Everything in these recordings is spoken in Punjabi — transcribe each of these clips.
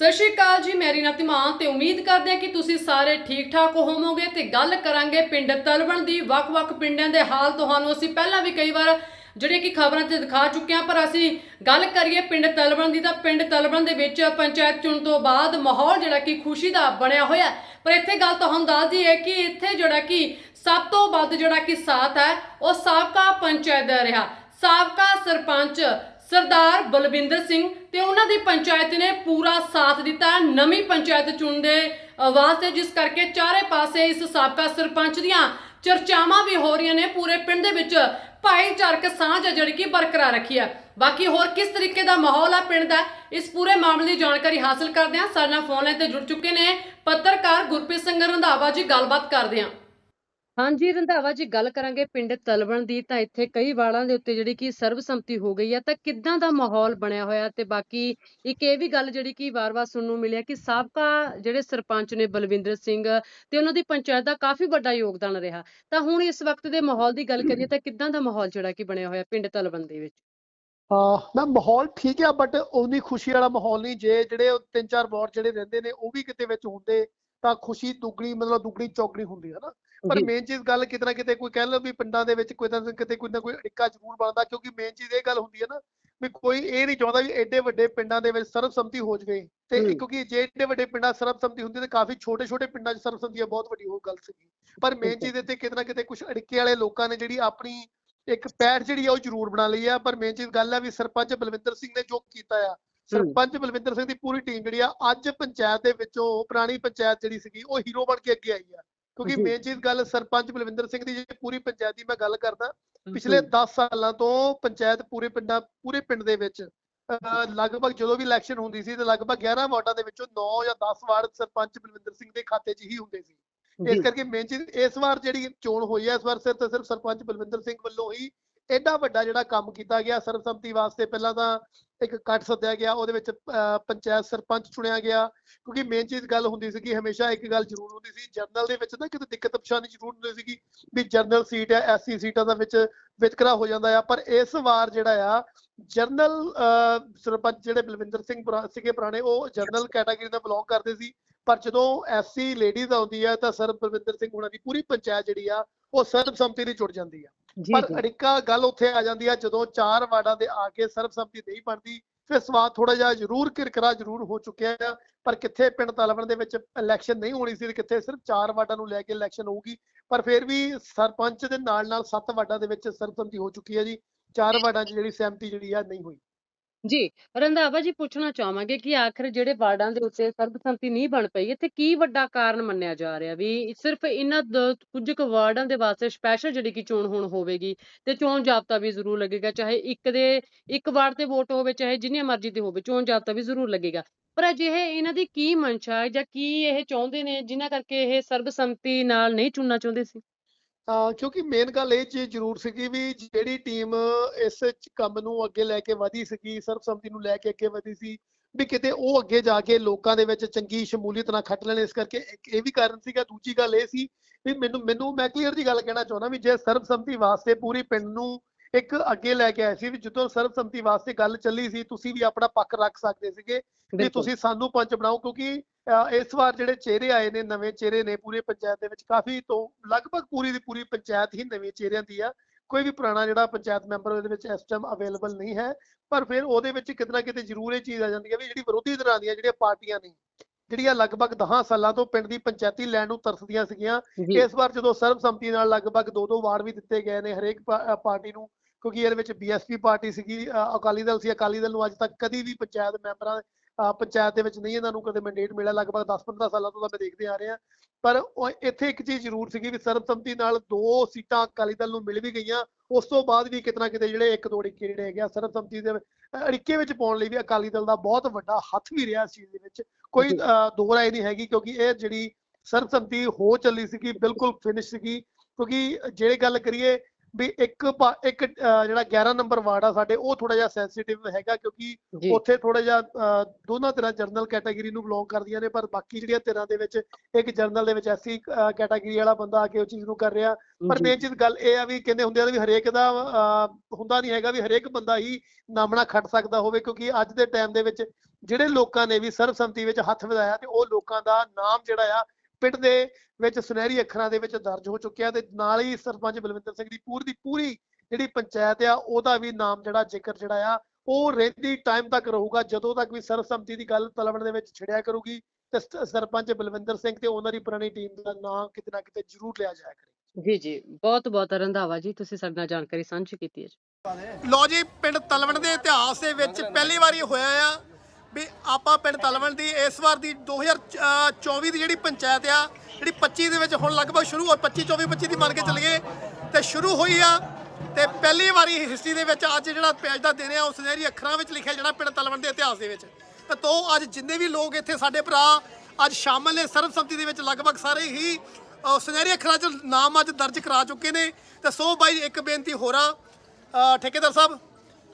ਸਤਿ ਸ਼੍ਰੀ ਅਕਾਲ ਜੀ, ਮੈਂ ਰੀਨਾ ਤਿਮਾਨ ਤੇ ਉਮੀਦ ਕਰਦੇ ਹਾਂ ਕਿ ਤੁਸੀਂ ਸਾਰੇ ਠੀਕ ਠਾਕ ਹੋਵੋਗੇ ਤੇ ਗੱਲ ਕਰਾਂਗੇ ਪਿੰਡ ਤਲਵਣ ਦੀ। ਵੱਖ-ਵੱਖ ਪਿੰਡਾਂ ਦੇ ਹਾਲ ਤੁਹਾਨੂੰ ਅਸੀਂ ਪਹਿਲਾਂ ਵੀ ਕਈ ਵਾਰ ਜਿਹੜੇ ਕਿ ਖਬਰਾਂ ਤੇ ਦਿਖਾ ਚੁੱਕੇ ਹਾਂ, ਪਰ ਅਸੀਂ ਗੱਲ ਕਰੀਏ ਪਿੰਡ ਤਲਵਣ ਦੀ ਤਾਂ ਪਿੰਡ ਤਲਵਣ ਦੇ ਵਿੱਚ ਪੰਚਾਇਤ ਚੁਣ ਤੋਂ ਬਾਅਦ ਮਾਹੌਲ ਜਿਹੜਾ ਕਿ ਖੁਸ਼ੀ ਦਾ ਬਣਿਆ ਹੋਇਆ ਪਰ ਇੱਥੇ ਗੱਲ ਤੁਹਾਨੂੰ ਦੱਸਦੀ ਹੈ ਕਿ ਇੱਥੇ ਜਿਹੜਾ ਕਿ ਸਭ ਤੋਂ ਵੱਧ ਜਿਹੜਾ ਕਿ ਸਾਥ ਹੈ, ਉਹ ਸਾਬਕਾ ਪੰਚਾਇਤ ਦਾ ਰਿਹਾ। ਸਾਬਕਾ ਸਰਪੰਚ ਸਰਦਾਰ ਬਲਵਿੰਦਰ ਸਿੰਘ ਤੇ ਉਹਨਾਂ ਦੀ ਪੰਚਾਇਤ ਨੇ ਪੂਰਾ ਸਾਥ ਦਿੱਤਾ ਨਵੀਂ ਪੰਚਾਇਤ ਚੁਣਨ ਦੇ ਅ, ਵਾਸਤੇ ਜਿਸ ਕਰਕੇ ਚਾਰੇ ਪਾਸੇ ਇਸ ਸਾਬਕਾ ਸਰਪੰਚ ਦੀਆਂ ਚਰਚਾਵਾਂ ਵੀ ਹੋ ਰਹੀਆਂ ਨੇ ਪੂਰੇ ਪਿੰਡ ਦੇ ਵਿੱਚ ਭਾਈਚਾਰਕ ਸਾਂਝ ਹੈ ਜਿਹੜੀ ਕਿ ਬਰਕਰਾਰ ਰੱਖੀ ਹੈ ਬਾਕੀ ਹੋਰ ਕਿਸ ਤਰੀਕੇ ਦਾ ਮਾਹੌਲ ਆ ਪਿੰਡ ਦਾ ਇਸ ਪੂਰੇ ਮਾਮਲੇ ਦੀ ਜਾਣਕਾਰੀ ਹਾਸਲ ਕਰਦੇ ਹਾਂ। ਸਾਡੇ ਨਾਲ ਫੋਨ ਲਾਈਨ ਤੇ ਜੁੜ ਚੁੱਕੇ ਨੇ ਪੱਤਰਕਾਰ ਗੁਰਪ੍ਰੀਤ ਸਿੰਘ ਰੰਧਾਵਾ ਜੀ ਗੱਲਬਾਤ ਕਰਦੇ ਹਾਂ। ਹਾਂਜੀ, ਰੰਧਾਵਾ, ਜੀ ਗੱਲ ਕਰਾਂਗੇ ਪਿੰਡ ਤਲਵਣ ਦੀ, ਤਾਂ ਇੱਥੇ ਕਈ ਵਾੜਾਂ ਦੇ ਉੱਤੇ ਜਿਹੜੀ ਕਿ ਸਰਬਸੰਮਤੀ ਹੋ ਗਈ ਹੈ, ਤਾਂ ਕਿੱਦਾਂ ਦਾ ਮਾਹੌਲ ਬਣਿਆ ਹੋਇਆ ਤੇ ਬਾਕੀ ਇੱਕ ਇਹ ਵੀ ਗੱਲ ਜਿਹੜੀ ਕਿ ਵਾਰ-ਵਾਰ ਸੁਣਨ ਨੂੰ ਮਿਲਿਆ ਕਿ ਸਾਬਕਾ ਜਿਹੜੇ ਸਰਪੰਚ ਨੇ ਬਲਵਿੰਦਰ ਸਿੰਘ ਤੇ ਉਹਨਾਂ ਦੀ ਪੰਚਾਇਤ ਦਾ ਕਾਫੀ ਵੱਡਾ ਯੋਗਦਾਨ ਰਿਹਾ। ਤਾਂ ਹੁਣ ਇਸ ਵਕਤ ਦੇ ਮਾਹੌਲ ਦੀ ਗੱਲ ਕਰੀਏ ਤਾਂ ਕਿੱਦਾਂ ਦਾ ਮਾਹੌਲ ਜਿਹੜਾ ਕਿ ਬਣਿਆ ਹੋਇਆ ਪਿੰਡ ਤਲਵਣ ਦੇ ਵਿੱਚ? ਹਾਂ ਮੈਂ ਮਾਹੌਲ ਠੀਕ ਆ ਬਟ ਉਹਦੀ ਖੁਸ਼ੀ ਵਾਲਾ ਮਾਹੌਲ ਨਹੀਂ, ਜੇ ਜਿਹੜੇ ਤਿੰਨ ਚਾਰ ਵਾਰ ਜਿਹੜੇ ਰਹਿੰਦੇ ਨੇ, ਉਹ ਵੀ ਕਿਤੇ ਵਿੱਚ ਹੁੰਦੇ ਤਾਂ ਖੁਸ਼ੀ ਦੁੱਗਣੀ ਮਤਲਬ ਦੁੱਗਣੀ ਚੌਗਣੀ ਹੁੰਦੀ ਹੈ ਨਾ ਪਰ। ਮੇਨ ਚੀਜ਼ ਗੱਲ ਕਿਤੇ ਨਾ ਕਿਤੇ ਕੋਈ ਕਹਿ ਲਓ ਵੀ ਪਿੰਡਾਂ ਦੇ ਵਿੱਚ ਕੋਈ ਨਾ ਕਿਤੇ ਕੋਈ ਨਾ ਕੋਈ ਅੜਿੱਕਾ ਜ਼ਰੂਰ ਬਣਦਾ ਕਿਉਂਕਿ ਮੇਨ ਚੀਜ਼ ਇਹ ਗੱਲ ਹੁੰਦੀ ਹੈ ਨਾ ਵੀ ਕੋਈ ਇਹ ਨਹੀਂ ਚਾਹੁੰਦਾ ਵੀ ਐਡੇ ਵੱਡੇ ਪਿੰਡਾਂ ਦੇ ਵਿੱਚ ਸਰਬਸੰਮਤੀ ਹੋ ਜਵੇ ਤੇ। ਕਿਉਂਕਿ ਜੇ ਐਡੇ ਵੱਡੇ ਪਿੰਡਾਂ ਸਰਬਸੰਮਤੀ ਹੁੰਦੀ ਤੇ ਕਾਫੀ ਛੋਟੇ ਛੋਟੇ ਪਿੰਡਾਂ 'ਚ ਸਰਬਸੰਮਤੀ ਬਹੁਤ ਵੱਡੀ ਉਹ ਗੱਲ ਸੀਗੀ ਪਰ ਮੇਨ। ਚੀਜ਼ ਇੱਥੇ ਕਿਤੇ ਨਾ ਕਿਤੇ ਕੁਝ ਅੜਿੱਕੇ ਵਾਲੇ ਲੋਕਾਂ ਨੇ ਜਿਹੜੀ ਆਪਣੀ ਇੱਕ ਪੈਰ ਜਿਹੜੀ ਆ ਉਹ ਜ਼ਰੂਰ ਬਣਾ ਲਈ ਆ ਪਰ ਮੇਨ ਚੀਜ਼ ਗੱਲ ਆ ਵੀ ਸਰਪੰਚ ਬਲਵਿੰਦਰ ਸਿੰਘ ਨੇ ਜੋ ਕੀਤਾ ਆ ਸਰਪੰਚ ਬਲਵਿੰਦਰ ਸਿੰਘ ਦੀ ਪੂਰੀ ਟੀਮ ਜਿਹੜੀ ਆ ਅੱਜ ਪੰਚਾਇਤ ਦੇ ਵਿੱਚੋਂ ਪੁਰਾਣੀ ਪੰਚਾਇਤ ਜਿਹੜੀ ਸੀਗੀ ਉਹ ਹੀਰੋ ਬਣ ਕੇ ਅੱਗੇ ਆਈ ਆ। ਕਿਉਂਕਿ। ਮੇਨ ਚੀਜ਼ ਗੱਲ ਸਰਪੰਚ ਬਲਵਿੰਦਰ ਸਿੰਘ ਦੀ ਜਿਹੜੀ ਪੂਰੀ ਪੰਚਾਇਤ ਦੀ ਮੈਂ ਗੱਲ ਕਰਦਾ ਪਿਛਲੇ 10 ਸਾਲਾਂ ਤੋਂ ਪੰਚਾਇਤ ਪੂਰੇ ਪਿੰਡਾਂ ਪੂਰੇ ਪਿੰਡ ਦੇ ਵਿੱਚ ਲਗਭਗ ਜਦੋਂ ਵੀ ਇਲੈਕਸ਼ਨ ਹੁੰਦੀ ਸੀ ਤੇ ਲਗਭਗ 11 ਵਾਰਡਾਂ ਦੇ ਵਿੱਚੋਂ 9 ਜਾਂ 10 ਵਾਰਡ ਸਰਪੰਚ ਬਲਵਿੰਦਰ ਸਿੰਘ ਦੇ ਖਾਤੇ 'ਚ ਹੀ ਹੁੰਦੇ ਸੀ। ਇਸ ਕਰਕੇ ਮੇਨ ਚੀਜ਼ ਇਸ ਵਾਰ ਜਿਹੜੀ ਚੋਣ ਹੋਈ ਹੈ ਇਸ ਵਾਰ ਸਿਰਫ ਤੇ ਸਿਰਫ ਸਰਪੰਚ ਬਲਵਿੰਦਰ ਸਿੰਘ ਵੱਲੋਂ ਹੀ ਐਡਾ ਵੱਡਾ ਜਿਹੜਾ ਕੰਮ ਕੀਤਾ ਗਿਆ ਸਰਬਸੰਮਤੀ ਵਾਸਤੇ ਪਹਿਲਾਂ ਤਾਂ ਇੱਕ ਇਕੱਠ ਸੱਦਿਆ ਗਿਆ ਉਹਦੇ ਵਿੱਚ ਪੰਚਾਇਤ ਸਰਪੰਚ ਚੁਣਿਆ ਗਿਆ ਕਿਉਂਕਿ ਮੇਨ ਚੀਜ਼ ਗੱਲ ਹੁੰਦੀ ਸੀ ਕਿ ਹਮੇਸ਼ਾ ਇੱਕ ਗੱਲ ਜ਼ਰੂਰ ਹੁੰਦੀ ਸੀ ਜਰਨਲ ਦੇ ਵਿੱਚ ਨਾ ਕਿਤੇ ਦਿੱਕਤ ਪਰੇਸ਼ਾਨੀ ਜ਼ਰੂਰ ਹੁੰਦੀ ਸੀ ਵੀ ਜਰਨਲ ਸੀਟ ਹੈ ਐਸਸੀ ਸੀਟਾਂ ਦਾ ਵਿੱਚ ਵਿਤਕਰਾ ਹੋ ਜਾਂਦਾ ਆ ਪਰ ਇਸ ਵਾਰ ਜਿਹੜਾ ਆ ਜਰਨਲ ਸਰਪੰਚ ਜਿਹੜੇ ਬਲਵਿੰਦਰ ਸਿੰਘ ਸੀਗੇ ਪੁਰਾਣੇ ਉਹ ਜਰਨਲ ਕੈਟਾਗਰੀ ਦਾ ਬਿਲੋਂਗ ਕਰਦੇ ਸੀ ਪਰ ਜਦੋਂ ਐਸਸੀ ਲੇਡੀਜ਼ ਆਉਂਦੀ ਆ ਤਾਂ ਸਰ ਬਲਵਿੰਦਰ ਸਿੰਘ ਉਹਨਾਂ ਦੀ ਪੂਰੀ ਪੰਚਾਇਤ ਜਿਹੜੀ ਆ ਉਹ ਸਰਬਸੰਮਤੀ ਨਾਲ ਜੁੜ ਜਾਂਦੀ ਆ। ਪਰ ਅੜਿੱਕਾ ਗੱਲ ਉੱਥੇ ਆ ਜਾਂਦੀ ਆ ਜਦੋਂ ਚਾਰ ਵਾਰਡਾਂ ਦੇ ਆ ਕੇ ਸਰਬਸੰਮਤੀ ਨਹੀਂ ਬਣਦੀ ਫਿਰ ਸਵਾਦ ਥੋੜਾ ਜਿਹਾ ਜ਼ਰੂਰ ਕਿਰਕਰਾ ਜ਼ਰੂਰ ਹੋ ਚੁੱਕਿਆ ਆ ਪਰ ਕਿੱਥੇ ਪਿੰਡ ਤਲਵਣ ਦੇ ਵਿੱਚ ਇਲੈਕਸ਼ਨ ਨਹੀਂ ਹੋਣੀ ਸੀ ਤੇ ਕਿੱਥੇ ਸਿਰਫ ਚਾਰ ਵਾਰਡਾਂ ਨੂੰ ਲੈ ਕੇ ਇਲੈਕਸ਼ਨ ਹੋਊਗੀ ਪਰ ਫਿਰ ਵੀ ਸਰਪੰਚ ਦੇ ਨਾਲ ਨਾਲ ਸੱਤ ਵਾਰਡਾਂ ਦੇ ਵਿੱਚ ਸਰਬਸੰਮਤੀ ਹੋ ਚੁੱਕੀ ਹੈ ਜੀ ਚਾਰ ਵਾਰਡਾਂ 'ਚ ਜਿਹੜੀ ਸਹਿਮਤੀ ਜਿਹੜੀ ਆ ਨਹੀਂ ਹੋਈ। ਜੀ, ਰੰਧਾਵਾ ਜੀ ਪੁੱਛਣਾ ਚਾਹਾਂਗੇ ਕਿ ਆਖਰ ਜਿਹੜੇ ਵਾਰਡਾਂ ਦੇ ਉੱਤੇ ਸਰਬਸੰਮਤੀ ਨਹੀਂ ਬਣ ਪਈ, ਇੱਥੇ ਕੀ ਵੱਡਾ ਕਾਰਨ ਮੰਨਿਆ ਜਾ ਰਿਹਾ ਵੀ ਸਿਰਫ ਇਹਨਾਂ ਦ- ਕੁਝ ਕੁ ਵਾਰਡਾਂ ਦੇ ਵਾਸਤੇ ਸਪੈਸ਼ਲ ਜਿਹੜੀ ਕਿ ਚੋਣ ਹੁਣ ਹੋਵੇਗੀ ਤੇ ਚੋਣ ਜਾਬਤਾ ਵੀ ਜ਼ਰੂਰ ਲੱਗੇਗਾ, ਚਾਹੇ ਇੱਕ ਦੇ, ਇੱਕ ਵਾਰਡ ਤੇ ਵੋਟ ਹੋਵੇ, ਚਾਹੇ ਜਿੰਨੀ ਮਰਜ਼ੀ ਦੀ ਹੋਵੇ, ਚੋਣ ਜਾਬਤਾ ਵੀ ਜ਼ਰੂਰ ਲੱਗੇਗਾ। ਪਰ ਅਜਿਹੇ ਇਹਨਾਂ ਦੀ ਕੀ ਮਨਸ਼ਾ ਹੈ ਜਾਂ ਕੀ ਇਹ ਚਾਹੁੰਦੇ ਨੇ, ਜਿਨ੍ਹਾਂ ਕਰਕੇ ਇਹ ਸਰਬਸੰਮਤੀ ਨਾਲ ਨਹੀਂ ਚੁਣਨਾ ਚਾਹੁੰਦੇ ਸੀ? ਕਿਉਂਕਿ ਮੇਨ ਗੱਲ ਇਹ ਚੀਜ਼ ਜ਼ਰੂਰ ਸੀਗੀ ਵੀ ਜਿਹੜੀ ਟੀਮ ਇਸ ਚ ਕੰਮ ਨੂੰ ਅੱਗੇ ਲੈ ਕੇ ਵਧੀ ਸੀਗੀ ਸਰਬਸੰਮਤੀ ਨੂੰ ਲੈ ਕੇ ਅੱਗੇ ਵਧੀ ਸੀ ਵੀ ਕਿਤੇ ਉਹ ਅੱਗੇ ਜਾ ਕੇ ਲੋਕਾਂ ਦੇ ਵਿੱਚ ਚੰਗੀ ਸ਼ਮੂਲੀਅਤ ਨਾ ਖੱਟ ਲੈਣ ਇਸ ਕਰਕੇ ਇਹ ਵੀ ਕਾਰਨ ਸੀਗਾ। ਦੂਜੀ ਗੱਲ ਇਹ ਸੀ ਵੀ ਮੈਨੂੰ ਮੈਨੂੰ ਮੈਂ ਕਲੀਅਰ ਜੀ ਗੱਲ ਕਹਿਣਾ ਚਾਹੁੰਦਾ ਵੀ ਜੇ ਸਰਬਸੰਮਤੀ ਵਾਸਤੇ ਪੂਰੀ ਪਿੰਡ ਨੂੰ ਇੱਕ ਅੱਗੇ ਲੈ ਕੇ ਆਏ ਸੀ ਵੀ ਜਦੋਂ ਸਰਬਸੰਮਤੀ ਵਾਸਤੇ ਗੱਲ ਚੱਲੀ ਸੀ ਤੁਸੀਂ ਵੀ ਆਪਣਾ ਪੱਖ ਰੱਖ ਸਕਦੇ ਸੀਗੇ ਵੀ ਤੁਸੀਂ ਸਾਨੂੰ ਪੰਚ ਬਣਾਓ ਕਿਉਂਕਿ ਇਸ ਵਾਰ ਜਿਹੜੇ ਚਿਹਰੇ ਆਏ ਨੇ ਨਵੇਂ ਚਿਹਰੇ ਨੇ ਪੂਰੇ ਪੰਚਾਇਤ ਦੇ ਵਿੱਚ ਕਾਫੀ ਤੋਂ ਲਗਭਗ ਪੂਰੀ ਦੀ ਪੂਰੀ ਪੰਚਾਇਤ ਹੀ ਨਵੇਂ ਚਿਹਰਿਆਂ ਦੀ ਆ। ਕੋਈ ਵੀ ਪੁਰਾਣਾ ਜਿਹੜਾ ਪੰਚਾਇਤ ਮੈਂਬਰ ਉਹਦੇ ਵਿੱਚ ਇਸ ਟਾਈਮ ਅਵੇਲੇਬਲ ਨਹੀਂ ਹੈ। ਪਰ ਫਿਰ ਉਹਦੇ ਵਿੱਚ ਕਿਤੇ ਨਾ ਕਿਤੇ ਜ਼ਰੂਰ ਇਹ ਚੀਜ਼ ਆ ਜਾਂਦੀ ਹੈ ਵੀ ਜਿਹੜੀ ਵਿਰੋਧੀ ਧਿਰਾਂ ਦੀਆਂ ਜਿਹੜੀਆਂ ਪਾਰਟੀਆਂ ਨੇ ਜਿਹੜੀਆਂ ਲਗਭਗ 10 ਸਾਲਾਂ ਤੋਂ ਪਿੰਡ ਦੀ ਪੰਚਾਇਤੀ ਲੈਣ ਨੂੰ ਤਰਸਦੀਆਂ ਸੀਗੀਆਂ ਇਸ ਵਾਰ ਜਦੋਂ ਸਰਬਸੰਮਤੀ ਨਾਲ ਲਗਭਗ ਦੋ ਦੋ ਵਾਰਡ ਵੀ ਦਿੱਤੇ ਗਏ ਨੇ ਹਰੇਕ ਪਾਰਟੀ ਨੂੰ ਕਿਉਂਕਿ ਇਹਦੇ ਵਿੱਚ ਬੀਐਸਪੀ ਪਾਰਟੀ ਸੀਗੀ ਅਕਾਲੀ ਦਲ ਸੀ ਅਕਾਲੀ ਦਲ ਨੂੰ ਅੱਜ ਤੱਕ ਕਦੀ ਵੀ ਪੰਚਾਇਤ ਮੈਂਬਰਾਂ ਪੰਚਾਇਤ ਦੇ ਵਿੱਚ ਨਹੀਂ ਇਹਨਾਂ ਨੂੰ ਕਦੇ ਮੈਂਡੇਟ ਮਿਲਿਆ। ਲਗਭਗ 10-15 ਸਾਲਾਂ ਤੋਂ ਤਾਂ ਮੈਂ ਦੇਖਦੇ ਆ ਰਿਹਾ। ਪਰ ਉਹ ਇੱਥੇ ਇੱਕ ਚੀਜ਼ ਜ਼ਰੂਰ ਸੀਗੀ ਵੀ ਸਰਬਸੰਮਤੀ ਨਾਲ ਦੋ ਸੀਟਾਂ ਅਕਾਲੀ ਦਲ ਨੂੰ ਮਿਲ ਵੀ ਗਈਆਂ। ਉਸ ਤੋਂ ਬਾਅਦ ਵੀ ਕਿਤਨਾ ਕਿਤੇ ਜਿਹੜੇ ਇੱਕ ਦੋ ਅੜਿੱਕੇ ਜਿਹੜੇ ਹੈਗੇ ਆ ਸਰਬਸੰਮਤੀ ਦੇ ਅੜਿੱਕੇ ਵਿੱਚ ਪਾਉਣ ਲਈ ਵੀ ਅਕਾਲੀ ਦਲ ਦਾ ਬਹੁਤ ਵੱਡਾ ਹੱਥ ਵੀ ਰਿਹਾ ਇਸ ਚੀਜ਼ ਦੇ ਵਿੱਚ। ਕੋਈ ਦੋ ਰਾਏ ਨਹੀਂ ਹੈਗੀ ਕਿਉਂਕਿ ਇਹ ਜਿਹੜੀ ਸਰਬਸੰਮਤੀ ਹੋ ਚੱਲੀ ਸੀਗੀ ਬਿਲਕੁਲ ਫਿਨਿਸ਼ ਸੀਗੀ। ਕਿਉਂਕਿ ਜਿਹੜੇ ਗੱਲ ਕਰੀਏ ਵੀ ਇੱਕ ਇੱਕ ਜਿਹੜਾ 11 ਨੰਬਰ ਵਾਰਡ ਆ ਸਾਡੇ ਉਹ ਥੋੜਾ ਜਿਹਾ ਸੈਂਸਿਟਿਵ ਹੈਗਾ ਕਿਉਂਕਿ ਉੱਥੇ ਥੋੜਾ ਜਿਹਾ ਦੋਨਾਂ ਤਰ੍ਹਾਂ ਜਰਨਲ ਕੈਟਾਗਰੀ ਨੂੰ ਬਿਲੋਂਗ ਕਰਦੀਆਂ ਨੇ ਪਰ ਬਾਕੀ ਜਿਹੜੀਆਂ ਤਰ੍ਹਾਂ ਦੇ ਵਿੱਚ ਇੱਕ ਜਰਨਲ ਦੇ ਵਿੱਚ ਐਸੀ ਕੈਟਾਗਰੀ ਵਾਲਾ ਬੰਦਾ ਆ ਕੇ ਉਹ ਚੀਜ਼ ਨੂੰ ਕਰ ਰਿਹਾ। ਪਰ ਮੇਨ ਚੀਜ਼ ਗੱਲ ਇਹ ਆ ਵੀ ਕਹਿੰਦੇ ਹੁੰਦੇ ਆ ਵੀ ਹਰੇਕ ਦਾ ਹੁੰਦਾ ਨਹੀਂ ਹੈਗਾ ਵੀ ਹਰੇਕ ਬੰਦਾ ਹੀ ਨਾਮਣਾ ਖੱਟ ਸਕਦਾ ਹੋਵੇ ਕਿਉਂਕਿ ਅੱਜ ਦੇ ਟਾਈਮ ਦੇ ਵਿੱਚ ਜਿਹੜੇ ਲੋਕਾਂ ਨੇ ਵੀ ਸਰਬਸੰਮਤੀ ਵਿੱਚ ਹੱਥ ਵਧਾਇਆ ਤੇ ਉਹ ਲੋਕਾਂ ਦਾ ਨਾਮ ਜਿਹੜਾ ਆ ਪਿੰਡ ਦੇ ਵਿੱਚ ਸੁਨਹਿਰੀ ਅੱਖਰਾਂ ਦੇ ਵਿੱਚ ਦਰਜ ਹੋ ਚੁੱਕਿਆ ਤੇ ਨਾਲ ਹੀ ਸਰਪੰਚ ਬਲਵਿੰਦਰ ਸਿੰਘ ਦੀ ਪੂਰੀ ਦੀ ਪੂਰੀ ਜਿਹੜੀ ਪੰਚਾਇਤ ਆ ਉਹਦਾ ਵੀ ਨਾਮ ਜਿਹੜਾ ਜ਼ਿਕਰ ਜਿਹੜਾ ਆ ਉਹ ਰਹਿੰਦੀ ਟਾਈਮ ਤੱਕ ਰਹੂਗਾ ਜਦੋਂ ਤੱਕ ਵੀ ਸਰਬਸੰਮਤੀ ਦੀ ਗੱਲ ਤਲਵਣ ਦੇ ਵਿੱਚ ਛਿੜਿਆ ਕਰੂਗੀ ਤੇ ਸਰਪੰਚ ਬਲਵਿੰਦਰ ਸਿੰਘ ਤੇ ਉਹਨਾਂ ਦੀ ਪੁਰਾਣੀ ਟੀਮ ਦਾ ਨਾਮ ਕਿਤੇ ਨਾ ਕਿਤੇ ਜ਼ਰੂਰ ਲਿਆ ਜਾਇਆ ਕਰੇ। ਜੀ ਜੀ ਬਹੁਤ ਬਹੁਤ ਰੰਧਾਵਾ ਜੀ ਤੁਸੀਂ ਸਾਡੇ ਨਾਲ ਜਾਣਕਾਰੀ ਸਾਂਝੀ ਕੀਤੀ ਹੈ ਲੋ ਜੀ ਪਿੰਡ ਤਲਵਣ ਦੇ ਇਤਿਹਾਸ ਦੇ ਵਿੱਚ ਪਹਿਲੀ ਵਾਰੀ ਹੋਇਆ ਆ ਵੀ ਆਪਾਂ ਪਿੰਡ ਤਲਵਣ ਦੀ ਇਸ ਵਾਰ ਦੀ 2024 ਦੀ ਜਿਹੜੀ ਪੰਚਾਇਤ ਆ, ਜਿਹੜੀ 25 ਦੇ ਵਿੱਚ ਹੁਣ ਲਗਭਗ ਸ਼ੁਰੂ ਹੋ 25 24 25 ਦੀ ਮੰਨ ਕੇ ਚੱਲੀਏ ਤੇ ਸ਼ੁਰੂ ਹੋਈ ਆ, ਤੇ ਪਹਿਲੀ ਵਾਰੀ ਹਿਸਟਰੀ ਦੇ ਵਿੱਚ ਅੱਜ ਜਿਹੜਾ ਪੈਜ ਦਾ ਦਿਨ ਆ ਉਹ ਸੁਨਹਿਰੀ ਅੱਖਰਾਂ ਵਿੱਚ ਲਿਖਿਆ ਜਿਹੜਾ ਪਿੰਡ ਤਲਵਣ ਦੇ ਇਤਿਹਾਸ ਦੇ ਵਿੱਚ। ਤੇ ਤੋਂ ਅੱਜ ਜਿੰਨੇ ਵੀ ਲੋਕ ਇੱਥੇ ਸਾਡੇ ਭਰਾ ਅੱਜ ਸ਼ਾਮਲ ਨੇ, ਸਰਬਸੰਮਤੀ ਦੇ ਵਿੱਚ ਲਗਭਗ ਸਾਰੇ ਹੀ ਸੁਨਹਿਰੀ ਅੱਖਰਾਂ 'ਚ ਨਾਮ ਅੱਜ ਦਰਜ ਕਰਾ ਚੁੱਕੇ ਨੇ। ਤੇ ਸੋ ਬਾਈ, ਇੱਕ ਬੇਨਤੀ ਹੋਰਾਂ ਅਹ, ਠੇਕੇਦਾਰ ਸਾਹਿਬ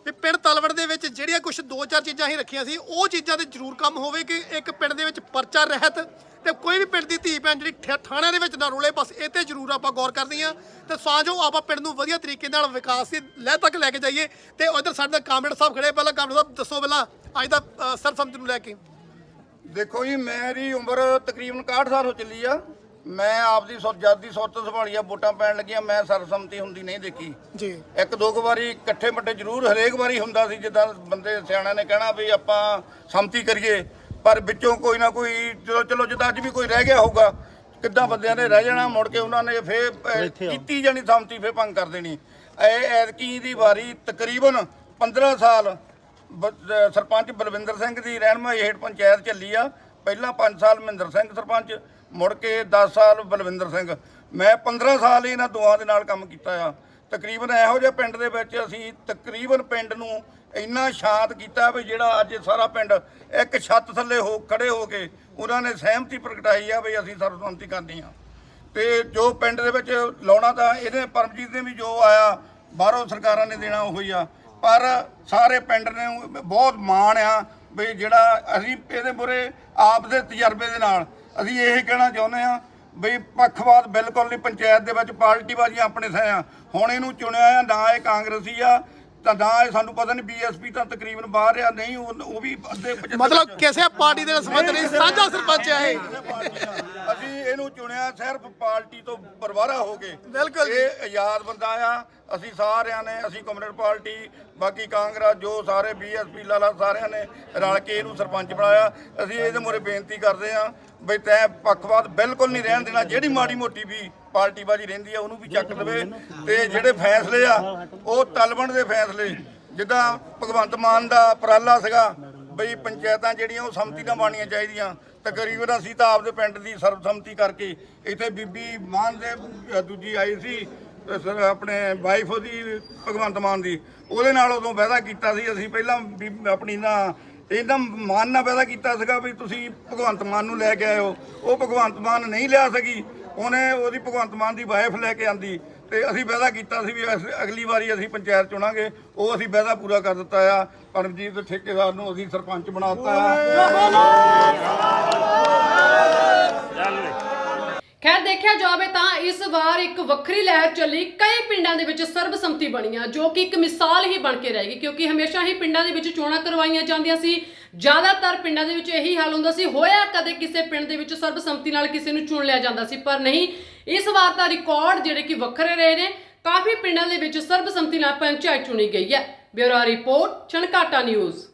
ਵੀ ਪਿੰਡ ਤਲਵੜ ਦੇ ਵਿੱਚ ਜਿਹੜੀਆਂ ਕੁਝ ਦੋ ਚਾਰ ਚੀਜ਼ਾਂ ਹੀ ਰੱਖੀਆਂ ਸੀ ਉਹ ਚੀਜ਼ਾਂ ਤੇ ਜ਼ਰੂਰ ਕੰਮ ਹੋਵੇ ਕਿ ਇੱਕ ਪਿੰਡ ਦੇ ਵਿੱਚ ਪਰਚਾ ਰਹਿਤ ਤੇ ਕੋਈ ਵੀ ਪਿੰਡ ਦੀ ਧੀ ਭੈਣ ਜਿਹੜੀ ਠਾ- ਥਾਣਿਆਂ ਦੇ ਵਿੱਚ ਨਾ ਰੁਲੇ ਬਸ ਇਹ ਤੇ ਜ਼ਰੂਰ ਆਪਾਂ ਗੌਰ ਕਰਨੀ ਆ ਤੇ ਸਾਂਝੋ ਆਪਾਂ ਪਿੰਡ ਨੂੰ ਵਧੀਆ ਤਰੀਕੇ ਨਾਲ ਵਿਕਾਸ ਦੀ ਲਹਿ ਤੱਕ ਲੈ ਕੇ ਜਾਈਏ ਤੇ ਉਧਰ ਸਾਡੇ ਦਾ ਕਾਮਰੇਡ ਸਾਹਿਬ ਖੜੇ ਪਹਿਲਾਂ ਕਾਮਰੇਡ ਸਾਹਿਬ ਦੱਸੋ ਪਹਿਲਾਂ ਅੱਜ ਦਾ ਅਹ, ਸਰਬਸੰਮਤੀ ਨੂੰ ਲੈ ਕੇ। ਦੇਖੋ ਜੀ ਮੇਰੀ ਉਮਰ ਤਕਰੀਬਨ 61 ਸਾਲ ਹੋ ਚੱਲੀ ਆ। ਮੈਂ ਆਪਦੀ ਸੁਰਜਾਦੀ ਸੁਰਤ ਸੰਭਾਲੀ ਆ ਵੋਟਾਂ ਪੈਣ ਲੱਗੀਆਂ ਮੈਂ ਸਰਬਸੰਮਤੀ ਹੁੰਦੀ ਨਹੀਂ ਦੇਖੀ। ਜੀ। ਇੱਕ ਦੋ ਕੁ ਵਾਰੀ ਇਕੱਠੇ ਵੱਡੇ ਜ਼ਰੂਰ ਹਰੇਕ ਵਾਰੀ ਹੁੰਦਾ ਸੀ ਜਿੱਦਾਂ ਬੰਦੇ ਸਿਆਣਿਆਂ ਨੇ ਕਹਿਣਾ ਵੀ ਆਪਾਂ ਸੰਮਤੀ ਕਰੀਏ ਪਰ ਵਿੱਚੋਂ ਕੋਈ ਨਾ ਕੋਈ ਚਲੋ ਚਲੋ ਜਿੱਦਾਂ ਅੱਜ ਵੀ ਕੋਈ ਰਹਿ ਗਿਆ ਹੋਊਗਾ ਕਿੱਦਾਂ ਬੰਦਿਆਂ ਨੇ ਰਹਿ ਜਾਣਾ ਮੁੜ ਕੇ ਉਹਨਾਂ ਨੇ ਫੇਰ ਕੀਤੀ ਜਾਣੀ ਸੰਮਤੀ ਫੇਰ ਭੰਗ ਕਰ ਦੇਣੀ। ਇਹ ਐਤਕੀ ਦੀ ਵਾਰੀ ਤਕਰੀਬਨ 15 ਸਾਲ ਸਰਪੰਚ ਬਲਵਿੰਦਰ ਸਿੰਘ ਦੀ ਰਹਿਨਮਾਈ ਹੇਠ ਪੰਚਾਇਤ ਚੱਲੀ ਆ। ਪਹਿਲਾਂ 5 ਸਾਲ ਮਹਿੰਦਰ ਸਿੰਘ ਸਰਪੰਚ ਮੁੜ ਕੇ 10 ਸਾਲ ਬਲਵਿੰਦਰ ਸਿੰਘ। ਮੈਂ 15 ਸਾਲ ਹੀ ਇਹਨਾਂ ਦੋਹਾਂ ਦੇ ਨਾਲ ਕੰਮ ਕੀਤਾ ਆ। ਤਕਰੀਬਨ ਇਹੋ ਜਿਹੇ ਪਿੰਡ ਦੇ ਵਿੱਚ ਅਸੀਂ ਤਕਰੀਬਨ ਪਿੰਡ ਨੂੰ ਇੰਨਾ ਸ਼ਾਂਤ ਕੀਤਾ ਵੀ ਜਿਹੜਾ ਅੱਜ ਸਾਰਾ ਪਿੰਡ ਇੱਕ ਛੱਤ ਥੱਲੇ ਹੋ ਖੜੇ ਹੋ ਕੇ ਉਹਨਾਂ ਨੇ ਸਹਿਮਤੀ ਪ੍ਰਗਟਾਈ ਆ ਵੀ ਅਸੀਂ ਸਰਬਸੰਮਤੀ ਕਰਨੀ ਆ। ਤੇ ਜੋ ਪਿੰਡ ਦੇ ਵਿੱਚ ਲਾਉਣਾ ਤਾਂ ਇਹਦੇ ਪਰਮਜੀਤ ਨੇ ਵੀ ਜੋ ਆਇਆ, ਬਾਹਰੋਂ ਸਰਕਾਰਾਂ ਨੇ ਦੇਣਾ ਉਹੀ ਆ। ਪਰ ਸਾਰੇ ਪਿੰਡ ਨੇ ਬਹੁਤ ਮਾਣ ਆ ਵੀ ਜਿਹੜਾ ਅਸੀਂ ਇਹਦੇ ਬੁਰੇ ਆਪ ਦੇ ਤਜਰਬੇ ਦੇ ਨਾਲ ਅਸੀਂ ਇਹ ਕਹਿਣਾ ਚਾਹੁੰਦੇ ਆ ਵੀ ਪੱਖਵਾਦ ਬਿਲਕੁਲ ਨਹੀਂ, ਪੰਚਾਇਤ ਦੇ ਵਿੱਚ ਪਾਰਟੀ ਬਾਜ਼ੀਆਂ ਆਪਣੇ ਥਾਂ ਆ ਹੁਣ ਇਹਨੂੰ ਚੁਣਿਆ ਆ ਨਾ ਇਹ ਕਾਂਗਰਸੀ ਆ ਤਾਂ ਨਾ ਇਹ ਸਾਨੂੰ ਪਤਾ ਨਹੀਂ ਬੀਐਸਪੀ ਤਾਂ ਤਕਰੀਬਨ ਬਾਹਰ ਆ ਨਹੀਂ ਉਹ ਉਹ ਵੀ ਅੱਧੇ 75 ਮਤਲਬ ਕਿਸੇ ਪਾਰਟੀ ਦੇ ਸੰਬੰਧ ਨਹੀਂ ਸਾਂਝਾ ਸਰਪੰਚ ਹੈ ਇਹ। ਅਸੀਂ ਇਹਨੂੰ ਚੁਣਿਆ ਸਿਰਫ ਪਾਰਟੀ ਤੋਂ ਪਰਵਾਰਾ ਹੋ ਕੇ। ਬਿਲਕੁਲ। ਇਹ ਆਜ਼ਾਦ ਬੰਦਾ ਆ ਅਸੀਂ ਸਾਰਿਆਂ ਨੇ ਅਸੀਂ ਕਮਿਊਨਿਸਟ ਪਾਰਟੀ ਬਾਕੀ ਕਾਂਗਰਸ ਜੋ ਸਾਰੇ ਬੀਐਸਪੀ ਲਾਲਾ ਸਾਰਿਆਂ ਨੇ ਰਲ ਕੇ ਇਹਨੂੰ ਸਰਪੰਚ ਬਣਾਇਆ। ਅਸੀਂ ਇਹਦੇ ਮੂਹਰੇ ਬੇਨਤੀ ਕਰਦੇ ਆ ਬਈ ਤੈਂ ਪੱਖਵਾਦ ਬਿਲਕੁਲ ਨਹੀਂ ਰਹਿਣ ਦੇਣਾ ਜਿਹੜੀ ਮਾੜੀ ਮੋਟੀ ਵੀ ਪਾਰਟੀਬਾਜ਼ੀ ਰਹਿੰਦੀ ਆ, ਉਹਨੂੰ ਵੀ ਚੱਕ ਦੇਵੇ ਤੇ ਜਿਹੜੇ ਫੈਸਲੇ ਆ, ਉਹ ਤਲਵਣ ਦੇ ਫੈਸਲੇ। ਜਿੱਦਾਂ ਭਗਵੰਤ ਮਾਨ ਦਾ ਉਪਰਾਲਾ ਸੀਗਾ, ਬਈ ਪੰਚਾਇਤਾਂ ਜਿਹੜੀਆਂ, ਉਹ ਸੰਮਤੀ ਨਾਲ ਬਣਨੀਆਂ ਚਾਹੀਦੀਆਂ। ਤਕਰੀਬਨ ਅਸੀਂ ਤਾਂ ਆਪਦੇ ਪਿੰਡ ਦੀ ਸਰਬਸੰਮਤੀ ਕਰਕੇ ਇੱਥੇ ਬੀਬੀ ਮਾਨ ਦੇ ਦੂਜੀ ਆਈ ਸੀ ਆਪਣੇ ਵਾਈਫ ਉਹਦੀ, ਭਗਵੰਤ ਮਾਨ ਦੀ। ਉਹਦੇ ਨਾਲ ਉਦੋਂ ਵਾਅਦਾ ਕੀਤਾ ਸੀ, ਅਸੀਂ ਪਹਿਲਾਂ ਵੀ ਆਪਣੀ ਨਾ ਇਹਦਾ ਮਾਨ ਨਾਲ ਵਾਅਦਾ ਕੀਤਾ ਸੀਗਾ ਵੀ ਤੁਸੀਂ ਭਗਵੰਤ ਮਾਨ ਨੂੰ ਲੈ ਕੇ ਆਇਓ। ਉਹ ਭਗਵੰਤ ਮਾਨ ਨਹੀਂ ਲਿਆ ਸਕੀ। ਉਹਨੇ ਉਹਦੀ ਭਗਵੰਤ ਮਾਨ ਦੀ ਵਾਈਫ ਲੈ ਕੇ ਆਂਦੀ ਤੇ ਅਸੀਂ ਵਾਅਦਾ ਕੀਤਾ ਸੀ ਵੀ ਅਸੀਂ ਅਗਲੀ ਵਾਰੀ ਅਸੀਂ ਪੰਚਾਇਤ ਚੁਣਾਂਗੇ, ਉਹ ਅਸੀਂ ਵਾਅਦਾ ਪੂਰਾ ਕਰ ਦਿੱਤਾ ਆ। ਪਰਮਜੀਤ ਠੇਕੇਦਾਰ ਨੂੰ ਅਸੀਂ ਸਰਪੰਚ ਬਣਾਤਾ ਆ। ਖੈਰ, ਦੇਖਿਆ ਜਾਵੇ ਤਾਂ ਇਸ ਵਾਰ ਇੱਕ ਵੱਖਰੀ ਲਹਿਰ ਚੱਲੀ। ਕਈ ਪਿੰਡਾਂ ਦੇ ਵਿੱਚ ਸਰਬਸੰਮਤੀ ਬਣੀਆਂ ਜੋ ਕਿ ਇੱਕ ਮਿਸਾਲ ਹੀ ਬਣ ਕੇ ਰਹੇਗੀ ਕਿਉਂਕਿ ਹਮੇਸ਼ਾ ਹੀ ਪਿੰਡਾਂ ਦੇ ਵਿੱਚ ਚੋਣਾਂ ਕਰਵਾਈਆਂ ਜਾਂਦੀਆਂ ਸੀ। ਜ਼ਿਆਦਾਤਰ ਪਿੰਡਾਂ ਦੇ ਵਿੱਚ ਇਹੀ ਹਾਲ ਹੁੰਦਾ ਸੀ। ਹੋਇਆ ਕਦੇ ਕਿਸੇ ਪਿੰਡ ਦੇ ਵਿੱਚ ਸਰਬਸੰਮਤੀ ਨਾਲ ਕਿਸੇ ਨੂੰ ਚੁਣ ਲਿਆ ਜਾਂਦਾ ਸੀ, ਪਰ ਨਹੀਂ, ਇਸ ਵਾਰ ਤਾਂ ਰਿਕਾਰਡ ਜਿਹੜੇ ਕਿ ਵੱਖਰੇ ਰਹੇ ਨੇ। ਕਾਫੀ ਪਿੰਡਾਂ ਦੇ ਵਿੱਚ ਸਰਬਸੰਮਤੀ ਨਾਲ ਪੰਚਾਇਤ ਚੁਣੀ ਗਈ ਹੈ। Bureau report, Chhankata news.